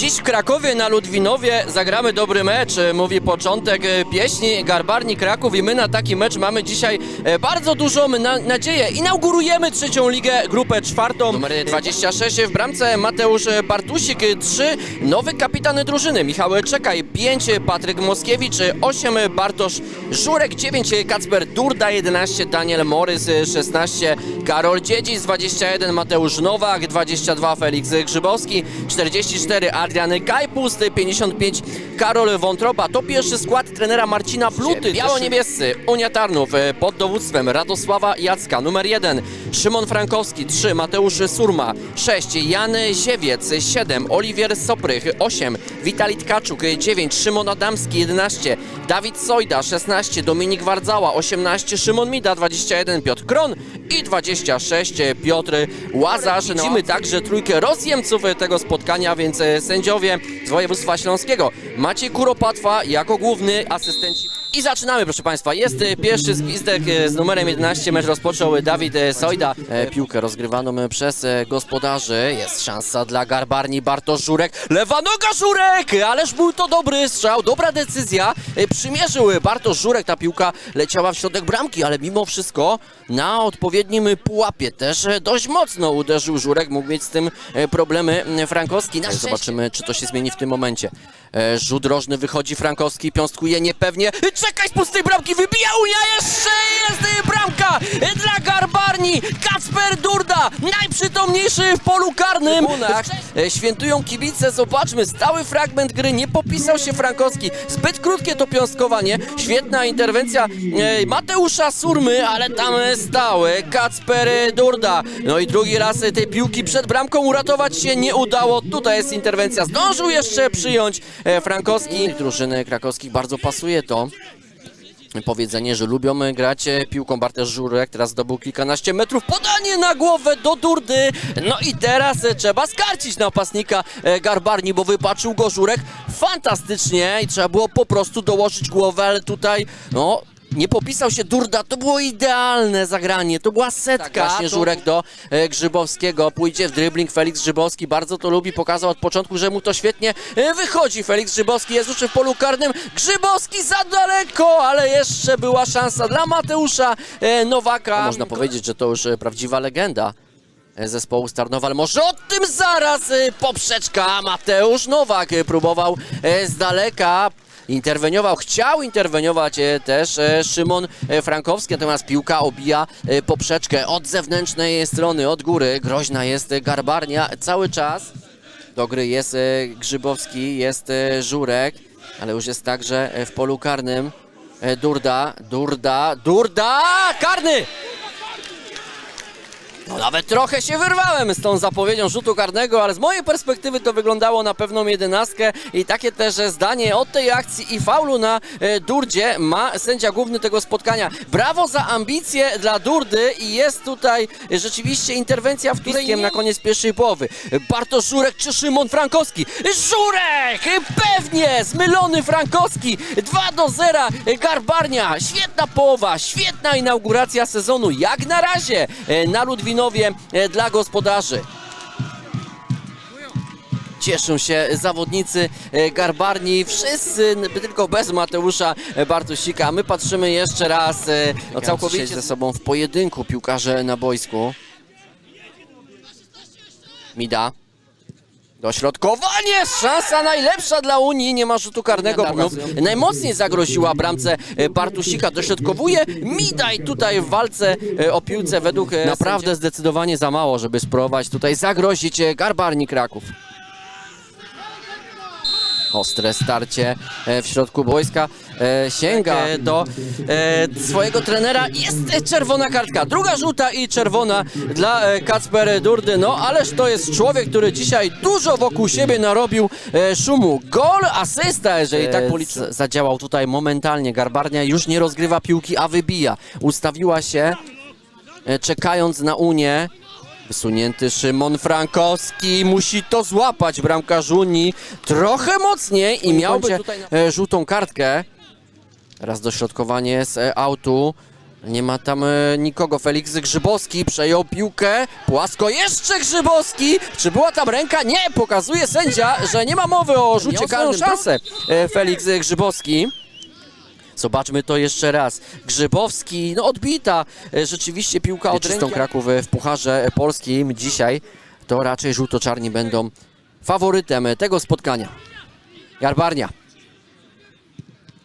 Dziś w Krakowie na Ludwinowie zagramy dobry mecz, e, mówi początek e, pieśni Garbarni Kraków i my na taki mecz mamy dzisiaj e, bardzo dużą na nadzieję. Inaugurujemy trzecią ligę, grupę czwartą. Numer 26 w bramce Mateusz Bartusik, 3 nowy kapitan drużyny, Michał Czekaj, 5 Patryk Moskiewicz, 8 Bartosz Żurek, 9 Kacper Durda, 11 Daniel Morys, 16 Karol Dziedzic, 21 Mateusz Nowak, 22 Felix Grzybowski, 44 Adrian Kajpust, 55 Karol Wątroba. To pierwszy skład trenera Marcina Pluty. Biało-niebiescy Unia Tarnów e, pod dowództwem Radosława Jacka. Numer 1 Szymon Frankowski, 3 Mateusz Surma, 6 Jan Ziewiec, 7 Oliwier Soprych, 8 Witali Tkaczuk, 9 Szymon Adamski, 11 Dawid Sojda, 16 Dominik Wardzała, 18 Szymon Mida, 21 Piotr Kron i 26 Piotr Łazarz. Widzimy także trójkę rozjemców tego spotkania, więc e, sędziowie z województwa śląskiego. Maciej Kuropatwa jako główny asystenci. I zaczynamy, proszę Państwa. Jest e, pierwszy zgwizdek e, z numerem 11. Mecz rozpoczął Dawid e, Sojda. Piłkę rozgrywaną przez gospodarzy. Jest szansa dla Garbarni Bartosz Żurek. Lewa noga Żurek! Ależ był to dobry strzał, dobra decyzja. Przymierzył Bartosz Żurek. Ta piłka leciała w środek bramki, ale mimo wszystko na odpowiednim pułapie też dość mocno uderzył Żurek. Mógł mieć z tym problemy Frankowski. Na Zobaczymy, czy to się zmieni w tym momencie. Rzut rożny wychodzi Frankowski, piąstkuje niepewnie. Czekaj z pustej bramki, wybija Unia, jeszcze jest bramka dla Garbarni. Kacper Durda, najprzytomniejszy w polu karnym. E, Świętują kibice, zobaczmy, stały fragment gry, nie popisał się Frankowski. Zbyt krótkie to piąstkowanie, świetna interwencja e, Mateusza Surmy, ale tam stały Kacper Durda. No i drugi raz tej piłki przed bramką uratować się nie udało. Tutaj jest interwencja, zdążył jeszcze przyjąć e, Frankowski. Drużyny krakowskich bardzo pasuje to powiedzenie, że lubią grać e, piłką. Bartosz Żurek teraz zdobył kilkanaście metrów. Podanie na głowę do Durdy. No i teraz e, trzeba skarcić napastnika e, Garbarni, bo wypaczył go Żurek fantastycznie i trzeba było po prostu dołożyć głowę, ale tutaj no... Nie popisał się Durda, to było idealne zagranie, to była setka. Właśnie Żurek do e, Grzybowskiego, pójdzie w dribbling Felix Grzybowski, bardzo to lubi, pokazał od początku, że mu to świetnie e, wychodzi. Felix Grzybowski jest już w polu karnym, Grzybowski za daleko, ale jeszcze była szansa dla Mateusza e, Nowaka. Można powiedzieć, że to już e, prawdziwa legenda e, zespołu Starnowal. Może o tym zaraz e, poprzeczka. Mateusz Nowak e, próbował z daleka. Interweniował, chciał interweniować e, też e, Szymon e, Frankowski, natomiast piłka obija poprzeczkę od zewnętrznej strony, od góry. Groźna jest Garbarnia cały czas. Do gry jest Grzybowski, jest Żurek, ale już jest także w polu karnym Durda, Durda, Durda, karny! No nawet trochę się wyrwałem z tą zapowiedzią rzutu karnego, ale z mojej perspektywy to wyglądało na pewną jedenastkę i takie też zdanie od tej akcji i faulu na e, Durdzie ma sędzia główny tego spotkania. Brawo za ambicje dla Durdy i jest tutaj rzeczywiście interwencja w której na koniec pierwszej połowy. Bartosz Żurek czy Szymon Frankowski? Żurek! Pewnie! Zmylony Frankowski! 2 do 0 e, Garbarnia! Świetna połowa, świetna inauguracja sezonu jak na razie e, na Ludwinowie e, dla gospodarzy. Cieszą się zawodnicy e, Garbarni, wszyscy, tylko bez Mateusza e, Bartusika. My patrzymy jeszcze raz no, całkowicie ze sobą w pojedynku piłkarze na boisku. Mida. Dośrodkowanie! Szansa najlepsza dla Unii. Nie ma rzutu karnego. Najmocniej zagroziła bramce e, Bartusika. Dośrodkowuje Midaj tutaj w walce e, o piłce według e, naprawdę zdecydowanie za mało, żeby spróbować tutaj zagrozić Garbarni Kraków. Ostre starcie e, w środku boiska. E, Sięga e, do swojego trenera. Jest czerwona kartka. Druga żółta i czerwona dla Kacper Durdy. No ależ to jest człowiek, który dzisiaj dużo wokół siebie narobił szumu. Gol, asysta, jeżeli tak policzył. Zadziałał tutaj momentalnie. Garbarnia już nie rozgrywa piłki, a wybija. Ustawiła się czekając na Unię. Wysunięty Szymon Frankowski musi to złapać bramkarz Unii trochę mocniej i miałby tutaj e, żółtą kartkę. Teraz dośrodkowanie z e, autu. Nie ma tam e, nikogo. Felix Grzybowski przejął piłkę. Płasko jeszcze Grzybowski. Czy była tam ręka? Nie! Pokazuje sędzia, że nie ma mowy o rzucie karnym. szansę. Felix Grzybowski. Zobaczmy to jeszcze raz. Grzybowski, no odbita. E, Rzeczywiście piłka od ręki. Kraków w Pucharze Polskim dzisiaj to raczej żółto-czarni będą faworytem tego spotkania. Jarbarnia.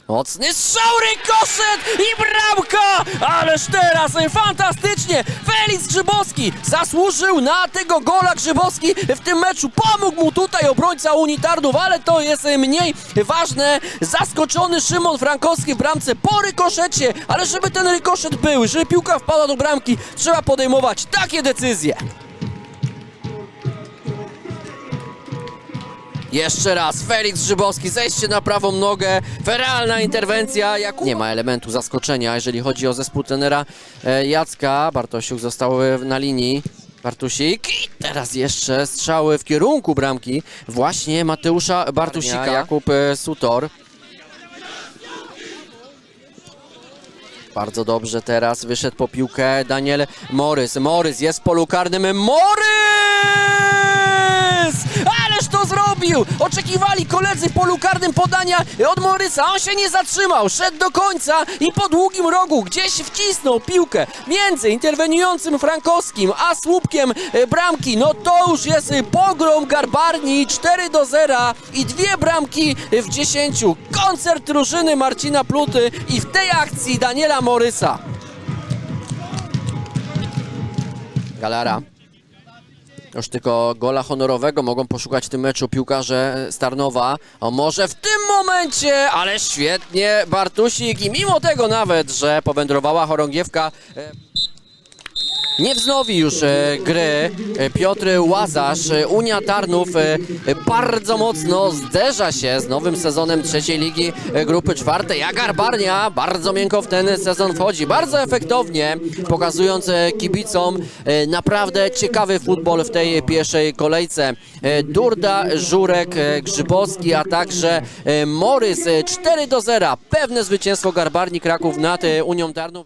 Mocny strzał, rykoszet i bramka! Ależ teraz e, fantastycznie! Felix Grzybowski zasłużył na tego gola Grzybowski w tym meczu. Pomógł mu tutaj obrońca unitarnów, ale to jest e, mniej ważne. Zaskoczony Szymon Frankowski w bramce po rykoszecie, ale żeby ten rykoszet był, żeby piłka wpadła do bramki, trzeba podejmować takie decyzje. Jeszcze raz, Felix Grzybowski, zejście na prawą nogę, feralna interwencja, jak nie ma elementu zaskoczenia, jeżeli chodzi o zespół tenera e, Jacka. Bartosiuk został e, na linii. Bartusik i teraz jeszcze strzały w kierunku bramki właśnie Mateusza Bartusika. Jakub e, Sutor. Bardzo dobrze teraz wyszedł po piłkę Daniel Morys. Morys jest w polu karnym. Morys! Zrobił! Oczekiwali koledzy w polu karnym podania od Morysa. On się nie zatrzymał. Szedł do końca i po długim rogu gdzieś wcisnął piłkę między interweniującym Frankowskim a słupkiem e, bramki. No to już jest e, pogrom Garbarni 4 do 0 i dwie bramki w 10. Koncert drużyny Marcina Pluty i w tej akcji Daniela Morysa. Galara. Już tylko gola honorowego mogą poszukać w tym meczu piłkarze Starnowa. A może w tym momencie, ale świetnie Bartusik i mimo tego nawet, że powędrowała chorągiewka, e, nie wznowi już e, gry. E, Piotr Łazarz, e, Unia Tarnów e, e, bardzo mocno zderza się z nowym sezonem trzeciej ligi grupy czwartej. A Garbarnia bardzo miękko w ten sezon wchodzi, bardzo efektownie, pokazując kibicom e, naprawdę ciekawy futbol w tej pierwszej kolejce. E, Durda, Żurek, e, Grzybowski, a także e, Morys e, 4 do 0. Pewne zwycięstwo Garbarni Kraków nad Unią Tarnów.